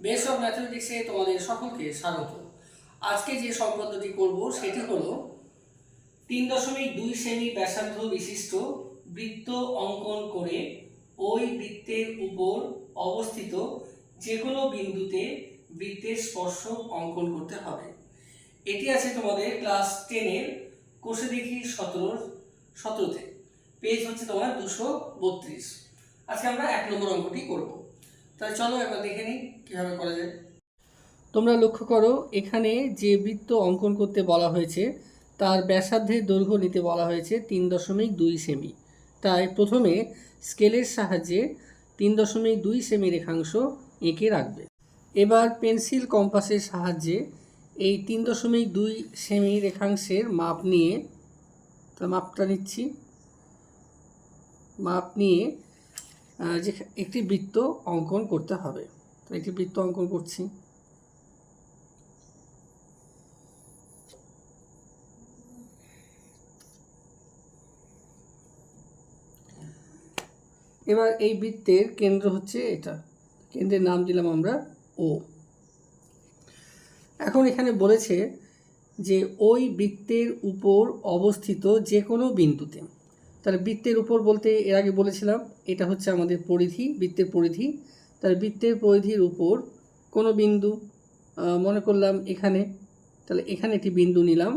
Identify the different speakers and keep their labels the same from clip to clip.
Speaker 1: Base of ম্যাথমেটিক্সে তোমাদের সকলকে স্বাগত। আজকে যে সম্পদটি করব, সেটি হলো তিন দশমিক দুই সেমি ব্যাসার্ধ বিশিষ্ট বৃত্ত অঙ্কন করে ওই বৃত্তের উপর অবস্থিত যে কোনো বিন্দুতে বৃত্তের স্পর্শ অঙ্কন করতে হবে। এটি আছে তোমাদের ক্লাস টেনের কোষে দেখি সতেরো সতেরোতে। পেজ হচ্ছে তোমার দুশো বত্রিশ। আজকে আমরা এক নম্বর অঙ্কটি করব। তাহলে চলো একবার দেখে নিই কীভাবে করা যায়। তোমরা লক্ষ্য করো, এখানে যে বৃত্ত অঙ্কন করতে বলা হয়েছে, তার ব্যাসার্ধের দৈর্ঘ্য নিতে বলা হয়েছে তিন দশমিক দুই সেমি। তাই প্রথমে স্কেলের সাহায্যে তিন দশমিক দুই সেমি রেখাংশ এঁকে রাখবে। এবার পেন্সিল কম্পাসের সাহায্যে এই তিন দশমিক দুই সেমি রেখাংশের মাপ নিয়ে মাপটা নিচ্ছি। মাপ নিয়ে যে একটি বৃত্ত অঙ্কন করতে হবে। তো একটি বৃত্ত অঙ্কন করছি। এবার এই বৃত্তের কেন্দ্র হচ্ছে এটা। কেন্দ্রের নাম দিলাম আমরা ও এখন এখানে বলেছে যে ওই বৃত্তের উপর অবস্থিত যে কোনো বিন্দুতে। তাহলে বৃত্তের উপর বলতে এর আগে বলেছিলাম, এটা হচ্ছে আমাদের পরিধি, বৃত্তের পরিধি। তাহলে বৃত্তের পরিধির উপর কোনো বিন্দু মনে করলাম এখানে, তাহলে এখানে একটি বিন্দু নিলাম।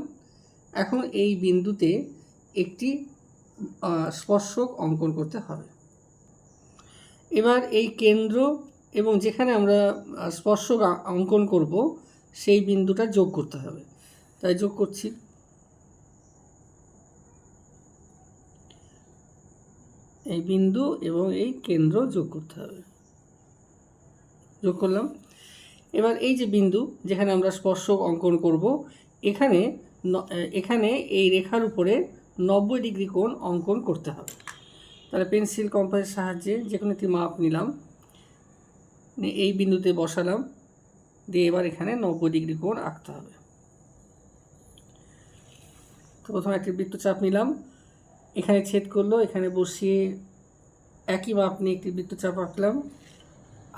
Speaker 1: এখন এই বিন্দুতে একটি স্পর্শক অঙ্কন করতে হবে। এবার এই কেন্দ্র এবং যেখানে আমরা স্পর্শক অঙ্কন করব, সেই বিন্দুটা যোগ করতে হবে। তাই যোগ করছি। এই বিন্দু এবং এই কেন্দ্র যোগ করতে হবে। যোগ করলাম। এবার এই যে বিন্দু যেখানে আমরা স্পর্শক অঙ্কন করব, এখানে এখানে এই রেখার উপরে নব্বই ডিগ্রি কোণ অঙ্কন করতে হবে। তাহলে পেন্সিল, কম্পাসের সাহায্যে যে কোনো একটি মাপ নিলাম। এই বিন্দুতে বসালাম। দিয়ে এবার এখানে নব্বই ডিগ্রি কোণ আঁকতে হবে। তো প্রথমে একটি বৃত্তচাপ নিলাম। এখানে ছেদ করল, এখানে বসিয়ে একই মাপ নিয়ে একটি বৃত্তচাপ আঁকলাম।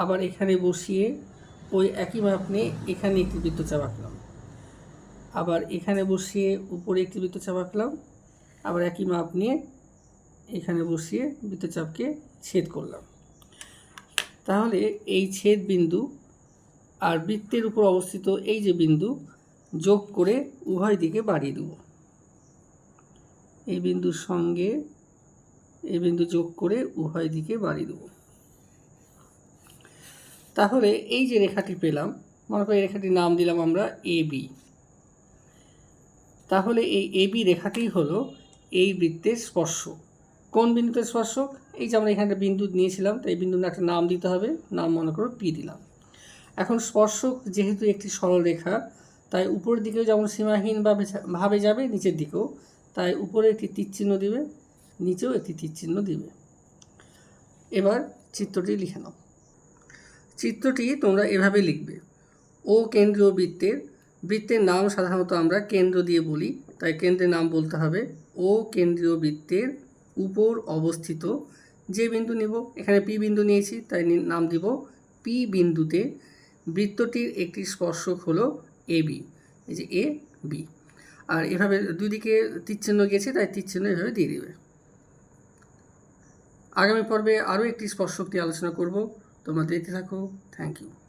Speaker 1: আবার এখানে বসিয়ে ওই একই মাপ নিয়ে এখানে একটি বৃত্তচাপ আঁকলাম। আবার এখানে বসিয়ে উপরে একটি বৃত্তচাপ আঁকলাম। আবার একই মাপ নিয়ে এখানে বসিয়ে বৃত্তচাপকে ছেদ করলাম। তাহলে এই ছেদ বিন্দু আর বৃত্তের উপর অবস্থিত এই যে বিন্দু যোগ করে উভয় দিকে বাড়িয়ে দেব। এই বিন্দুর সঙ্গে এই বিন্দু যোগ করে উভয় দিকে বাড়িয়ে দেব। তাহলে এই যে রেখাটি পেলাম, মনে করি রেখাটির নাম দিলাম আমরা এ বি। তাহলে এই এ বি রেখাটি হলো এই বৃত্তের স্পর্শক। কোন বিন্দুতে স্পর্শক? এই যে আমরা এখানে বিন্দু নিয়েছিলাম, তো এই বিন্দুর একটা নাম দিতে হবে, নাম মনে করো পি দিলাম। এখন স্পর্শক যেহেতু একটি সরল রেখা তাই উপরের দিকেও যেমন সীমাহীন ভাবে যাবে, নিচের দিকেও। তাই উপরে একটি তীরচিহ্ন দিবে, নিচেও একটি তীরচিহ্ন দিবে। এবার চিত্রটি লিখে নাও। চিত্রটি তোমরা এভাবে লিখবে। ও কেন্দ্রীয় বৃত্তের বৃত্তের নাম সাধারণত আমরা কেন্দ্র দিয়ে বলি, তাই কেন্দ্রের নাম বলতে হবে ও কেন্দ্রীয় বৃত্তের উপর অবস্থিত যে বিন্দু নিব। এখানে পি বিন্দু নিয়েছি, তাই নাম দিব পি বিন্দুতে। বৃত্তটির একটি স্পর্শক হলো এ বি, এই যে এ বি। আর এভাবে দুই দিকে তীরচিহ্ন গেছে, তাই তীরচিহ্ন এভাবে দিয়ে দেবে। আগামী পর্বে আরও একটি স্পর্শক নিয়ে আলোচনা করব। তোমরা দেখতে থাকো। Thank you